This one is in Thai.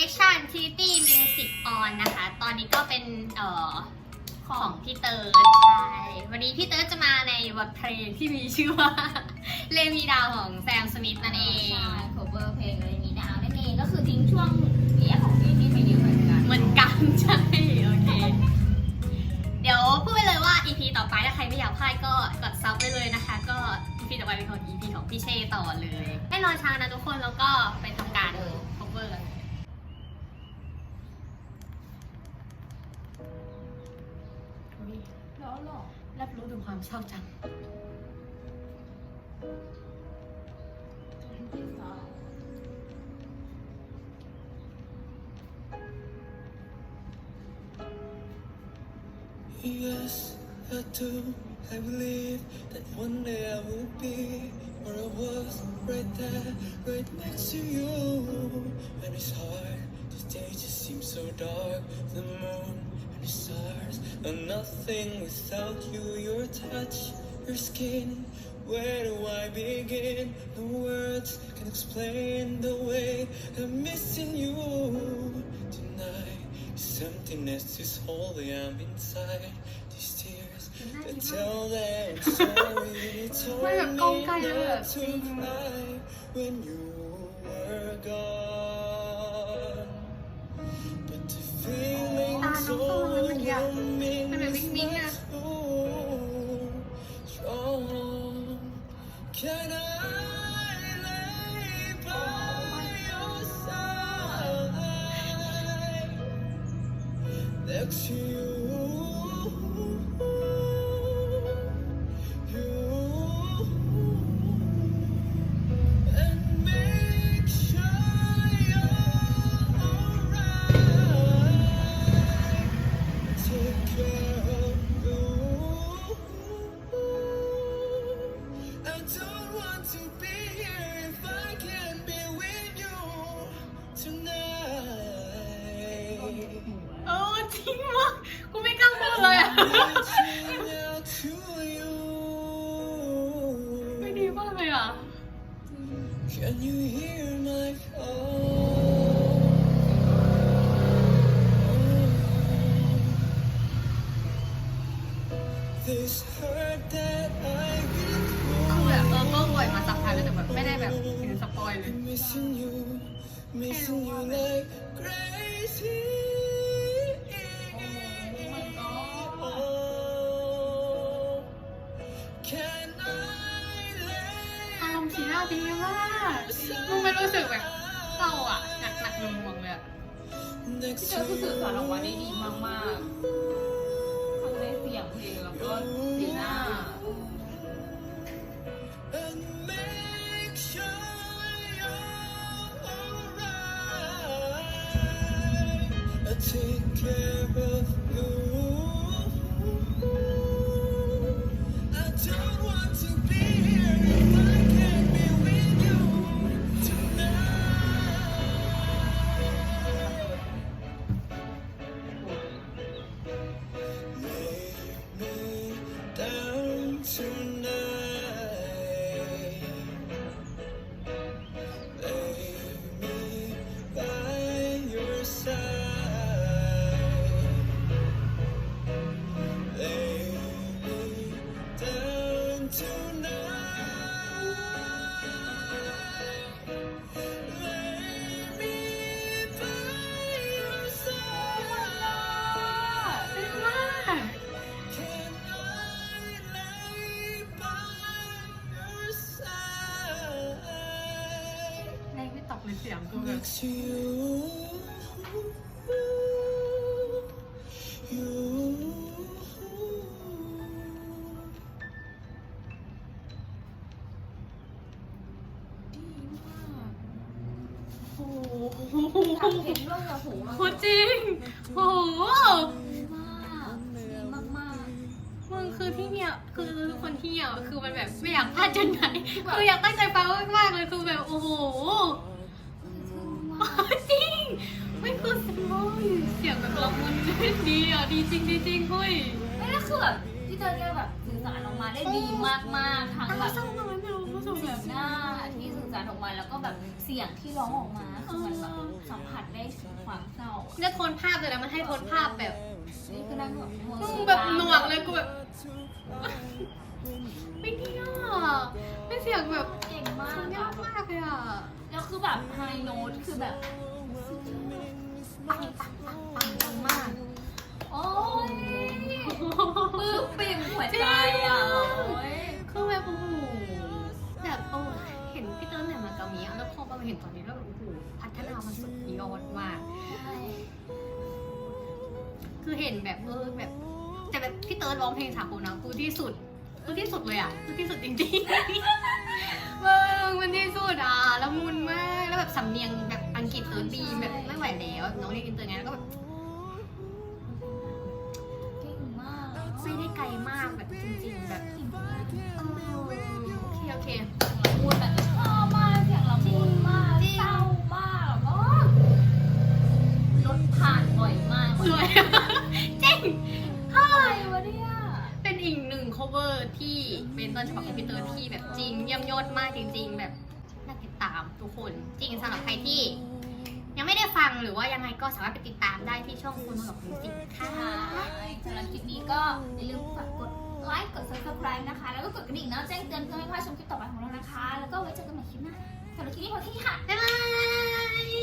City Music On นะคะ ตอนนี้ก็เป็นเอ่อของพี่เติร์ดใช่วันนี้พี่เติร์ดจะมาในบทเพลงที่มีชื่อว่า เลมีดาวของแซมสมิธนั่นเองใช่ cover เพลงอะไรมีดาวนั่นเองก็คือทิ้งช่วงเรียของพี่นี่ไปเยอะเหมือนกันเหมือนกันใช่ โอเค เดี๋ยวพูดไปเลยว่า EP ต่อไปถ้าใครไม่อยากพลาดก็กดซับไปเลยนะคะ ก็ EP ต่อไปเป็นของ EP ของพี่เชต่อเลย ไม่รอช้านะทุกคนแล้วก็ไปทำการ cover กัน รอ รับรู้ถึงความเศร้าจัง Yes, I do. I believe that one day I will be where I was, right there, right next to you. And it's hard, this day just seems so dark. The moon and the stars are nothing without you. Your touch, your skin. Where do I begin? No words can explain the way I'm missing you tonight. This emptiness is holy, I'm inside. These tears that tell them sorry. You told me not to cry when you Can I lay by your side next to? You งวะกูไม่กล้าพูดเลยอะไม่ดีมากเลยอะ Can you hear my? This hurt that I คือแบบเออก็รวยมาสักพักแล้วแต่แบบไม่ได้แบบถึงสปอยเลย missing you, missing you like crazy. สีหน้าดีมากมึงไม่รู้สึกแบบเศร้าอะหนักหนักๆหน่วงเลยอะพี่เจอคือสื่อสารออกมาได้ดีมากๆทั้งในเสียงเพลงแล้วก็สีหน้า take care of แรงไม่ตกเลยเสียงคือแบบ next to you? You. ดีมากโอ้โหอยากเห็นด้วยอะโหมันโหจริงโอ้โหดีมากดีมากมึงคือที่เนี่ยคือทุกคนที่เนี่ยคือมันแบบไม่อยากพลาดจนไหนคืออยากตั้งใจฟังมากๆเลยคือแบบโอ้โห ๆ จริงไม่คือเสียงเสียงแบบละมุนดีอะดีจริงดีจริงเฮ้ยไม่ได้คือแบบพี่เจอแกแบบสื่อสารออกมาได้ดีมากๆทั้งอะแบบเศร้าทำไมไม่รู้รู้สึกสีแบบ หน้าที่สื่อส การออกมาแล้วก็แบบเสียงที่ร้องออกมาคือมันแบบสัมผัสได้ถึงความเศร้าแล้วโทนภาพเลยนะมันให้โทนภาพแบบนี่ก็นั่งแบบมึงแบบหน่วงเลยกูแบบไม่ดีอะเป็นเสียงแบบเก่งมากสุดยออะดมากเลยอะแล้วคือแบบไฮโน้ตคือแบบ พี่เติ้ลแต่มากามีแล้วพอมาเห็นตอนนี้แล้วแบบโอ้โหพัฒนามันสุดยอดมาก คือเห็นแบบเออแบบ แต่แบบพี่เติร์ดร้องเพลงสากลนะคือที่สุดคือที่สุดเลยอะคือที่สุดจริงๆมึงมันที่สุดอะละมุนมากแล้วแบบสำเนียงแบบอังกฤษเติร์ดดีแบบไม่ไหวแล้วน้องเรียนอินเตอร์ไงแล้วก็แบบเก่งมากไม่ได้ไกลมากแบบจริง อะไรวะเนี่ย เป็นอีกหนึ่ง cover ที่เป็นต้นฉบับของพี่เติร์ดที่แบบจริงเยี่ยมยอดมากจริง ๆ แบบน่าติดตามทุกคนจริงสำหรับใครที่ ยังไม่ได้ฟังหรือว่ายังไงก็สามารถไปติดตามได้ที่ช่องคุณหลอกมิวสิกค่ะสำหรับคลิปนี้ก็อย่าลืมฝากกดไลค์กด subscribe นะคะ แล้วก็กดกระดิ่งเนาะแจ้งเตือนเพื่อไม่พลาดชมคลิปต่อไปของเรานะคะ แล้วก็ไว้เจอกันใหม่คลิปหน้าสำหรับคลิปนี้พอแค่นี้ค่ะ บ๊ายบาย